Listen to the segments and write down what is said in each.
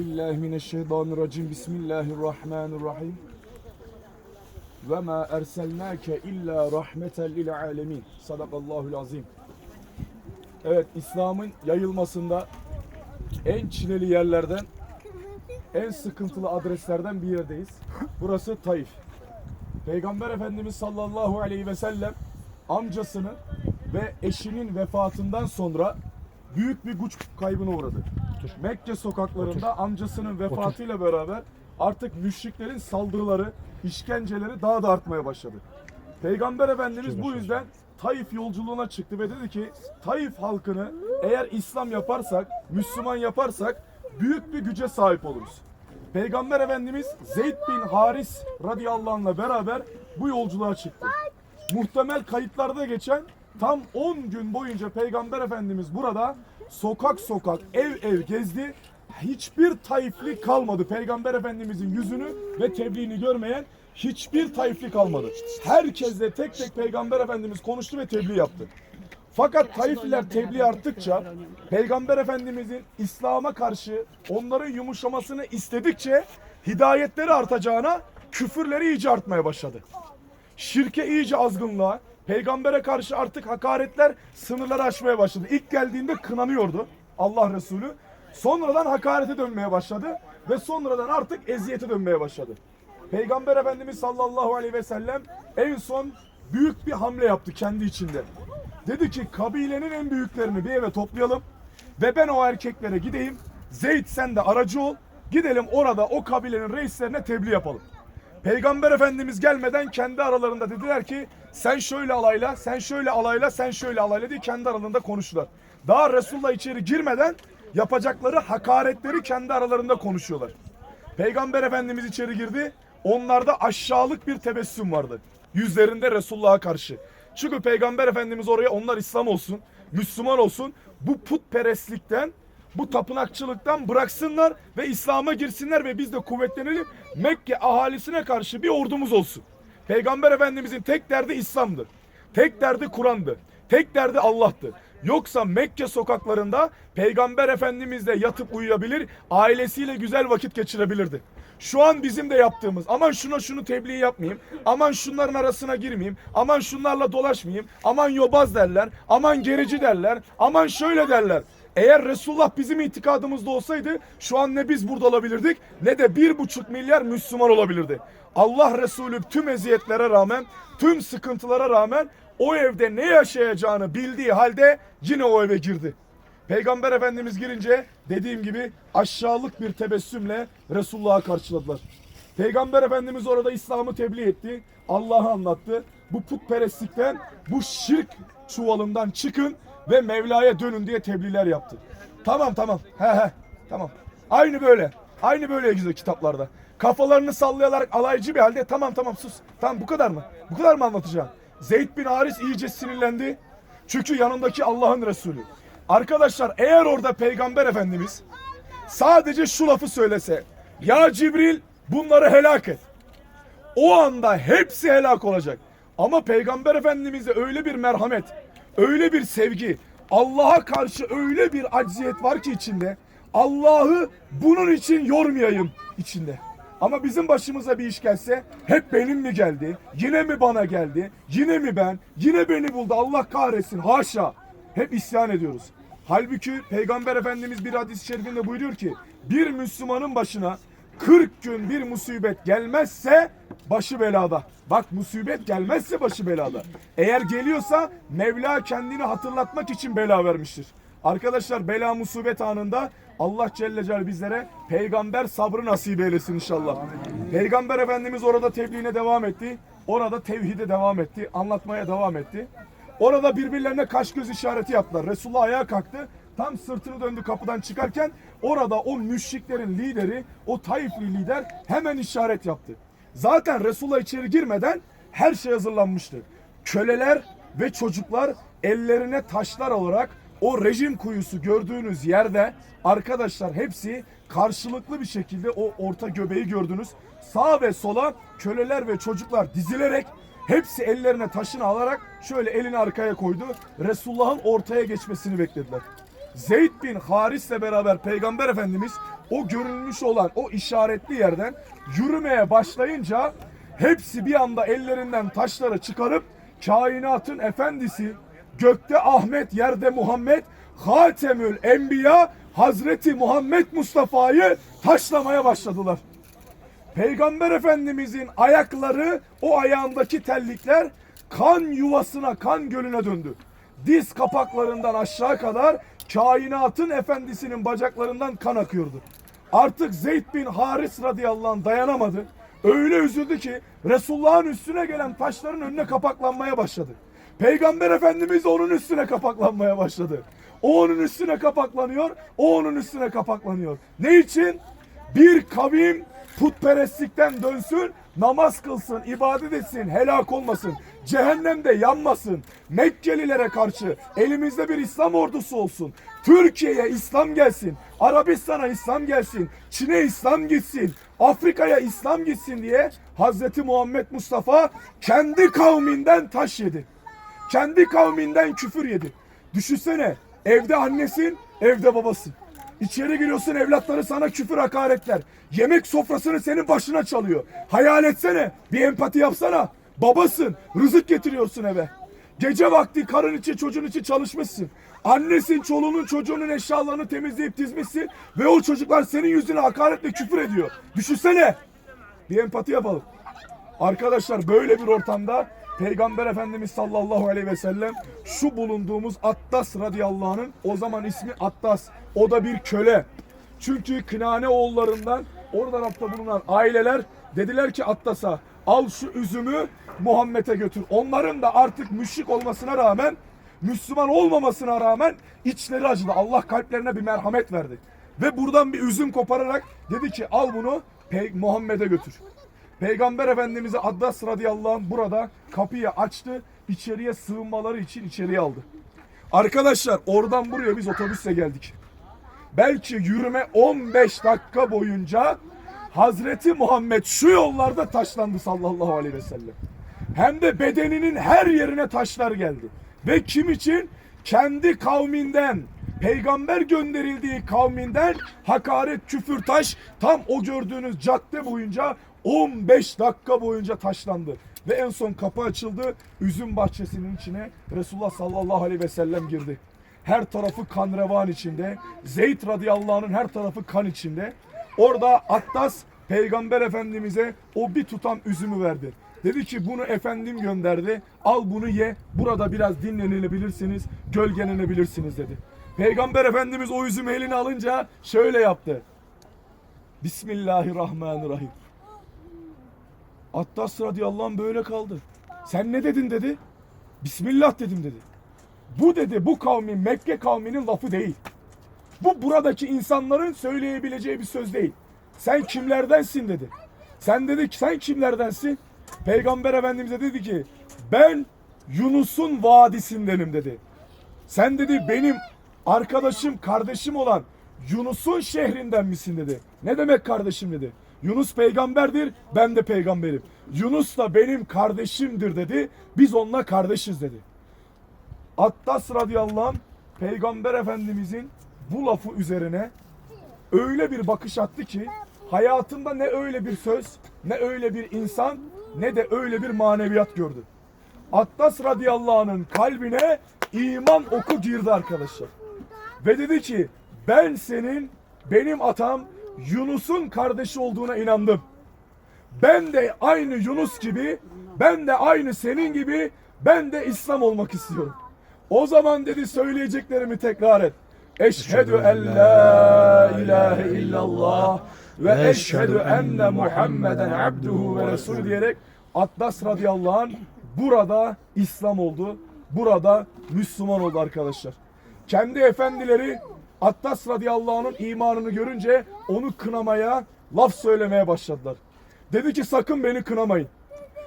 Bismillahirrahmanirrahim. Bismillahirrahmanirrahim. Ve ma erselnake illa rahmeten lil alemin. Sadakallahul azim. Evet, İslam'ın yayılmasında en çileli yerlerden, en sıkıntılı adreslerden bir yerdeyiz. Burası Taif. Peygamber Efendimiz sallallahu aleyhi ve sellem amcasının ve eşinin vefatından sonra büyük bir güç kaybına uğradı. Mekke sokaklarında amcasının vefatıyla beraber artık müşriklerin saldırıları, işkenceleri daha da artmaya başladı. Peygamber Efendimiz bu yüzden Taif yolculuğuna çıktı ve dedi ki Taif halkını eğer İslam yaparsak, Müslüman yaparsak büyük bir güce sahip oluruz. Peygamber Efendimiz Zeyd bin Haris radıyallahu anh'la beraber bu yolculuğa çıktı. Muhtemel kayıtlarda geçen tam 10 gün boyunca Peygamber Efendimiz burada sokak sokak, ev ev gezdi. Hiçbir Taifli kalmadı. Peygamber Efendimizin yüzünü ve tebliğini görmeyen hiçbir Taifli kalmadı. Herkesle tek tek Peygamber Efendimiz konuştu ve tebliğ yaptı. Fakat Taifliler tebliğ arttıkça Peygamber Efendimizin İslam'a karşı onların yumuşamasını istedikçe hidayetleri artacağına küfürleri iyice artmaya başladı. Şirke iyice azgınlığa, peygambere karşı artık hakaretler sınırları aşmaya başladı. İlk geldiğinde kınanıyordu Allah Resulü. Sonradan hakarete dönmeye başladı ve sonradan artık eziyete dönmeye başladı. Peygamber Efendimiz sallallahu aleyhi ve sellem en son büyük bir hamle yaptı kendi içinde. Dedi ki kabilenin en büyüklerini bir eve toplayalım ve ben o erkeklere gideyim. Zeyd sen de aracı ol. Gidelim orada o kabilenin reislerine tebliğ yapalım. Peygamber Efendimiz gelmeden kendi aralarında dediler ki sen şöyle alayla, sen şöyle alayla, sen şöyle alayla diye kendi aralarında konuştular. Daha Resulullah içeri girmeden yapacakları hakaretleri kendi aralarında konuşuyorlar. Peygamber Efendimiz içeri girdi. Onlarda aşağılık bir tebessüm vardı. Yüzlerinde Resulullah'a karşı. Çünkü Peygamber Efendimiz oraya onlar İslam olsun, Müslüman olsun. Bu putperestlikten, bu tapınakçılıktan bıraksınlar ve İslam'a girsinler ve biz de kuvvetlenelim. Mekke ahalisine karşı bir ordumuz olsun. Peygamber Efendimizin tek derdi İslam'dır. Tek derdi Kur'an'dı. Tek derdi Allah'tı. Yoksa Mekke sokaklarında Peygamber Efendimizle yatıp uyuyabilir, ailesiyle güzel vakit geçirebilirdi. Şu an bizim de yaptığımız aman şuna şunu tebliğ yapmayayım, aman şunların arasına girmeyeyim, aman şunlarla dolaşmayayım, aman yobaz derler, aman gerici derler, aman şöyle derler. Eğer Resulullah bizim itikadımızda olsaydı şu an ne biz burada olabilirdik ne de bir buçuk milyar Müslüman olabilirdi. Allah Resulü tüm eziyetlere rağmen, tüm sıkıntılara rağmen o evde ne yaşayacağını bildiği halde yine o eve girdi. Peygamber Efendimiz girince dediğim gibi aşağılık bir tebessümle Resulullah'a karşıladılar. Peygamber Efendimiz orada İslam'ı tebliğ etti. Allah'ı anlattı. Bu putperestlikten, bu şirk çuvalından çıkın ve Mevla'ya dönün diye tebliğler yaptı. Tamam tamam. He he. Tamam. Aynı böyle. Aynı böyle yazıyor kitaplarda. Kafalarını sallayarak alaycı bir halde tamam tamam sus. Tamam bu kadar mı? Bu kadar mı anlatacağım? Zeyd bin Haris iyice sinirlendi. Çünkü yanındaki Allah'ın Resulü. Arkadaşlar eğer orada Peygamber Efendimiz sadece şu lafı söylese. Ya Cibril bunları helak et. O anda hepsi helak olacak. Ama Peygamber Efendimiz'e öyle bir merhamet, öyle bir sevgi, Allah'a karşı öyle bir acziyet var ki içinde. Allah'ı bunun için yormayayım içinde. Ama bizim başımıza bir iş gelse hep benim mi geldi? Yine mi bana geldi? Yine mi ben? Yine beni buldu. Allah kahretsin. Haşa. Hep isyan ediyoruz. Halbuki Peygamber Efendimiz bir hadis-i şerifinde buyuruyor ki bir Müslümanın başına 40 gün bir musibet gelmezse başı belada. Bak musibet gelmezse başı belada. Eğer geliyorsa Mevla kendini hatırlatmak için bela vermiştir. Arkadaşlar bela musibet anında Allah Celle Celle bizlere peygamber sabrı nasip eylesin inşallah. Peygamber Efendimiz orada tebliğine devam etti. Orada tevhide devam etti. Anlatmaya devam etti. Orada birbirlerine kaş göz işareti yaptılar. Resulullah ayağa kalktı. Tam sırtını döndü kapıdan çıkarken orada o müşriklerin lideri, o Taifli lider hemen işaret yaptı. Zaten Resulullah içeri girmeden her şey hazırlanmıştı. Köleler ve çocuklar ellerine taşlar olarak o rejim kuyusu gördüğünüz yerde arkadaşlar hepsi karşılıklı bir şekilde o orta göbeği gördünüz. Sağ ve sola köleler ve çocuklar dizilerek hepsi ellerine taşını alarak şöyle elini arkaya koydu. Resulullah'ın ortaya geçmesini beklediler. Zeyd bin Haris'le beraber Peygamber Efendimiz o görülmüş olan o işaretli yerden yürümeye başlayınca hepsi bir anda ellerinden taşları çıkarıp kainatın efendisi gökte Ahmet yerde Muhammed Hatemül Enbiya Hazreti Muhammed Mustafa'yı taşlamaya başladılar. Peygamber Efendimizin ayakları o ayağındaki tellikler kan yuvasına, kan gölüne döndü. Diz kapaklarından aşağı kadar kainatın efendisinin bacaklarından kan akıyordu. Artık Zeyd bin Haris radıyallahu anh dayanamadı. Öyle üzüldü ki Resulullah'ın üstüne gelen taşların önüne kapaklanmaya başladı. Peygamber Efendimiz onun üstüne kapaklanmaya başladı. O onun üstüne kapaklanıyor, o onun üstüne kapaklanıyor. Ne için? Bir kavim putperestlikten dönsün, namaz kılsın, ibadet etsin, helak olmasın, cehennemde yanmasın, Mekkelilere karşı elimizde bir İslam ordusu olsun, Türkiye'ye İslam gelsin, Arabistan'a İslam gelsin, Çin'e İslam gitsin, Afrika'ya İslam gitsin diye Hazreti Muhammed Mustafa kendi kavminden taş yedi. Kendi kavminden küfür yedi. Düşünsene evde annesin, evde babasın. İçeri giriyorsun evlatları sana küfür hakaretler. Yemek sofrasını senin başına çalıyor. Hayal etsene bir empati yapsana. Babasın rızık getiriyorsun eve. Gece vakti karın için çocuğun için çalışmışsın. Annesin çoluğunun çocuğunun eşyalarını temizleyip dizmişsin. Ve o çocuklar senin yüzüne hakaretle küfür ediyor. Düşünsene. Bir empati yapalım. Arkadaşlar böyle bir ortamda Peygamber Efendimiz sallallahu aleyhi ve sellem şu bulunduğumuz Attas radıyallahu anh'ın o zaman ismi Attas. O da bir köle. Çünkü Kınane oğullarından orada tarafta bulunan aileler dediler ki Attas'a al şu üzümü Muhammed'e götür. Onların da artık müşrik olmasına rağmen Müslüman olmamasına rağmen içleri acıdı. Allah kalplerine bir merhamet verdi. Ve buradan bir üzüm kopararak dedi ki al bunu Muhammed'e götür. Peygamber Efendimiz'e Addas radıyallahu anh burada kapıyı açtı. içeriye sığınmaları için içeriye aldı. Arkadaşlar oradan buraya biz otobüsle geldik. Belki yürüme 15 dakika boyunca Hazreti Muhammed şu yollarda taşlandı sallallahu aleyhi ve sellem. Hem de bedeninin her yerine taşlar geldi. Ve kim için? Kendi kavminden, peygamber gönderildiği kavminden hakaret, küfür, taş tam o gördüğünüz cadde boyunca 15 dakika boyunca taşlandı. Ve en son kapı açıldı. Üzüm bahçesinin içine Resulullah sallallahu aleyhi ve sellem girdi. Her tarafı kan revan içinde. Zeyd radıyallahu anh'ın her tarafı kan içinde. Orada Attas peygamber efendimize o bir tutam üzümü verdi. Dedi ki bunu efendim gönderdi. Al bunu ye. Burada biraz dinlenilebilirsiniz. Gölgelenebilirsiniz dedi. Peygamber efendimiz o üzümü eline alınca şöyle yaptı. Bismillahirrahmanirrahim. Attas radıyallahu anh böyle kaldı. Sen ne dedin dedi. Bismillah dedim dedi. Bu dedi bu kavmin Mekke kavminin lafı değil. Bu buradaki insanların söyleyebileceği bir söz değil. Sen kimlerdensin dedi. Sen dedi ki sen kimlerdensin? Peygamber Efendimiz'e dedi ki ben Yunus'un vadisindenim dedi. Sen dedi benim arkadaşım, kardeşim olan Yunus'un şehrinden misin dedi. Ne demek kardeşim dedi. Yunus peygamberdir, ben de peygamberim. Yunus da benim kardeşimdir dedi. Biz onunla kardeşiz dedi. Attas radıyallahu anh peygamber efendimizin bu lafı üzerine öyle bir bakış attı ki hayatında ne öyle bir söz, ne öyle bir insan, ne de öyle bir maneviyat gördü. Attas radıyallahu anh'ın kalbine iman oku girdi arkadaşlar. Ve dedi ki ben senin benim atam Yunus'un kardeşi olduğuna inandım. Ben de aynı Yunus gibi, ben de aynı senin gibi, ben de İslam olmak istiyorum. O zaman dedi söyleyeceklerimi tekrar et. Eşhedü en la ilahe illallah ve eşhedü enne Muhammeden abduhu ve resulü diyerek Atlas radıyallahu anh burada İslam oldu. Burada Müslüman oldu arkadaşlar. Kendi efendileri Atlas radıyallahu anh'ın imanını görünce onu kınamaya, laf söylemeye başladılar. Dedi ki sakın beni kınamayın.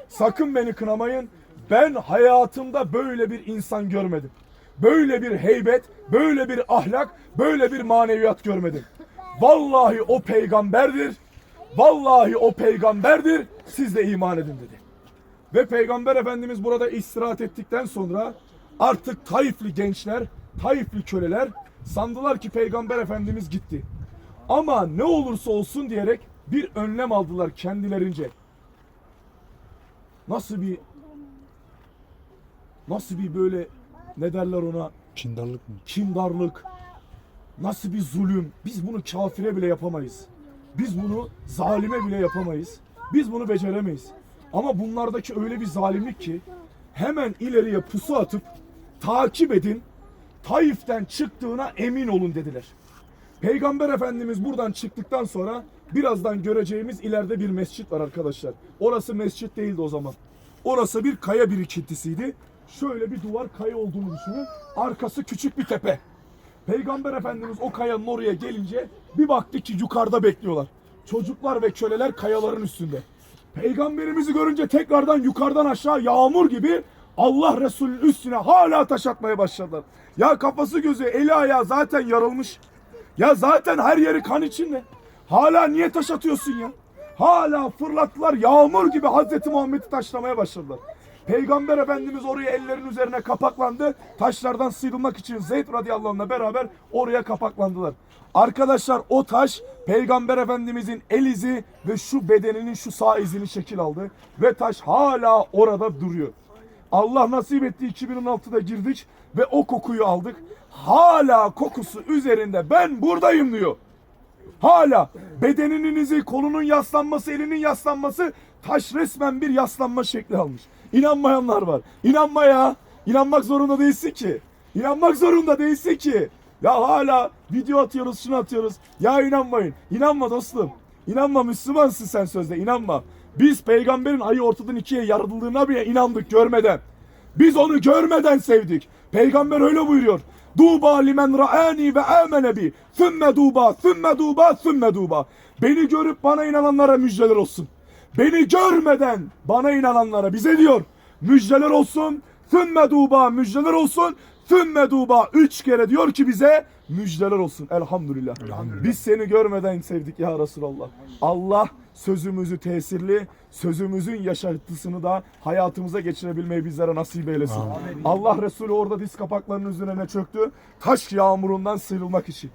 Sakın beni kınamayın. Ben hayatımda böyle bir insan görmedim. Böyle bir heybet, böyle bir ahlak, böyle bir maneviyat görmedim. Vallahi o peygamberdir. Vallahi o peygamberdir. Siz de iman edin dedi. Ve Peygamber Efendimiz burada istirahat ettikten sonra artık Taifli gençler, Taifli köleler sandılar ki Peygamber Efendimiz gitti. Ama ne olursa olsun diyerek bir önlem aldılar kendilerince. Nasıl bir nasıl bir böyle ne derler ona Kindarlık mı? kindarlık, nasıl bir zulüm. Biz bunu kafire bile yapamayız. Biz bunu zalime bile yapamayız. Biz bunu beceremeyiz. Ama bunlardaki öyle bir zalimlik ki hemen ileriye pusu atıp takip edin. Taif'ten çıktığına emin olun dediler. Peygamber Efendimiz buradan çıktıktan sonra birazdan göreceğimiz ileride bir mescit var arkadaşlar. Orası mescit değildi o zaman. Orası bir kaya birikintisiydi. Şöyle bir duvar kaya olduğunu düşünün. Arkası küçük bir tepe. Peygamber Efendimiz o kayanın oraya gelince bir baktı ki yukarıda bekliyorlar. Çocuklar ve köleler kayaların üstünde. Peygamberimizi görünce tekrardan yukarıdan aşağı yağmur gibi Allah Resulü'nün üstüne hala taş atmaya başladılar. Ya kafası gözü eli ayağı zaten yarılmış. Ya zaten her yeri kan içinde. Hala niye taş atıyorsun ya? Hala fırlattılar yağmur gibi Hazreti Muhammed'i taşlamaya başladılar. Peygamber Efendimiz oraya ellerin üzerine kapaklandı. Taşlardan sıyrılmak için Zeyd radıyallahu anh'la beraber oraya kapaklandılar. Arkadaşlar o taş Peygamber Efendimizin el izi ve şu bedeninin şu sağ izini şekil aldı. Ve taş hala orada duruyor. Allah nasip etti 2016'da girdik ve o kokuyu aldık. Hala kokusu üzerinde ben buradayım diyor. Hala bedeninin izi, kolunun yaslanması, elinin yaslanması taş resmen bir yaslanma şekli almış. İnanmayanlar var. İnanma ya. İnanmak zorunda değilsin ki. İnanmak zorunda değilsin ki. Ya hala video atıyoruz, şunu atıyoruz. Ya inanmayın. İnanma dostum. İnanma Müslümansın sen sözde. inanma. Biz peygamberin ayı ortadan ikiye yarıldığına bile inandık görmeden. Biz onu görmeden sevdik. Peygamber öyle buyuruyor. Duba limen ra'ani ve amene bi. Sümme duba, sümme duba, sümme duba. Beni görüp bana inananlara müjdeler olsun. Beni görmeden bana inananlara bize diyor. Müjdeler olsun. Sümme duba, müjdeler olsun. Sümme duba. Üç kere diyor ki bize müjdeler olsun. Elhamdülillah. Biz seni görmeden sevdik ya Resulallah. Allah sözümüzü tesirli, sözümüzün yaşantısını da hayatımıza geçirebilmeyi bizlere nasip eylesin. Allah Resulü orada diz kapaklarının üzerine çöktü. Taş yağmurundan sıyrılmak için.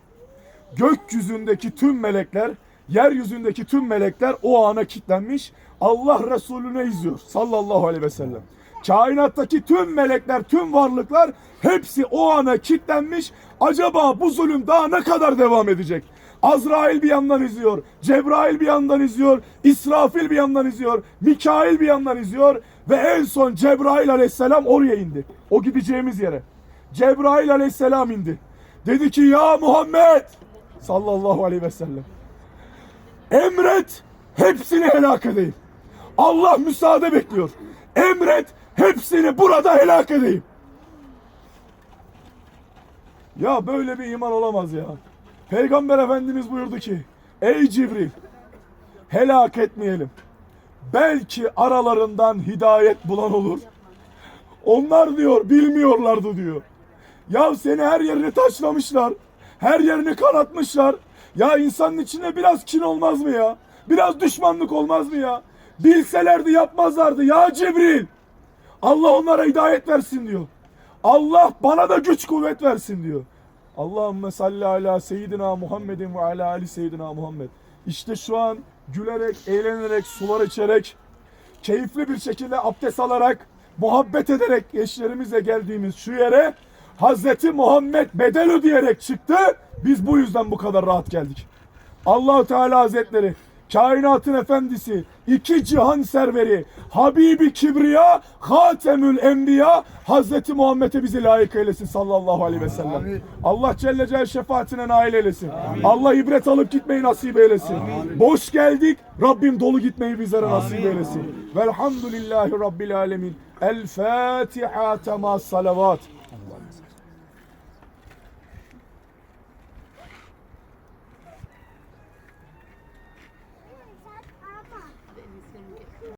Gökyüzündeki tüm melekler, yeryüzündeki tüm melekler o ana kilitlenmiş. Allah Resulüne izliyor sallallahu aleyhi ve sellem. Kainattaki tüm melekler, tüm varlıklar hepsi o ana kilitlenmiş. Acaba bu zulüm daha ne kadar devam edecek? Azrail bir yandan izliyor, Cebrail bir yandan izliyor, İsrafil bir yandan izliyor, Mikail bir yandan izliyor ve en son Cebrail aleyhisselam oraya indi. O gideceğimiz yere. Cebrail aleyhisselam indi. Dedi ki ya Muhammed sallallahu aleyhi ve sellem emret hepsini helak edeyim. Allah müsaade bekliyor. Emret hepsini burada helak edeyim. Ya böyle bir iman olamaz ya. Peygamber Efendimiz buyurdu ki ey Cibril helak etmeyelim. Belki aralarından hidayet bulan olur. Onlar diyor bilmiyorlardı diyor. Ya seni her yerini taşlamışlar. Her yerini kanatmışlar. Ya insanın içinde biraz kin olmaz mı ya? Biraz düşmanlık olmaz mı ya? Bilselerdi yapmazlardı ya Cibril. Allah onlara hidayet versin diyor. Allah bana da güç kuvvet versin diyor. Allahümme salli ala seyyidina Muhammedin ve ala ali seyyidina Muhammed. İşte şu an gülerek, eğlenerek, sular içerek, keyifli bir şekilde abdest alarak, muhabbet ederek eşlerimizle geldiğimiz şu yere Hazreti Muhammed bedel ödeyerek çıktı. Biz bu yüzden bu kadar rahat geldik. Allahu Teala Hazretleri kainatın efendisi, iki cihan serveri, Habibi Kibriya, Hatemül Enbiya, Hazreti Muhammed'e bizi layık eylesin sallallahu aleyhi ve sellem. Allah Celle Celle şefaatine nail eylesin. Allah ibret alıp gitmeyi nasip eylesin. Boş geldik, Rabbim dolu gitmeyi bizlere nasip eylesin. Velhamdülillahi Rabbil alemin. El Fatiha tema salavat.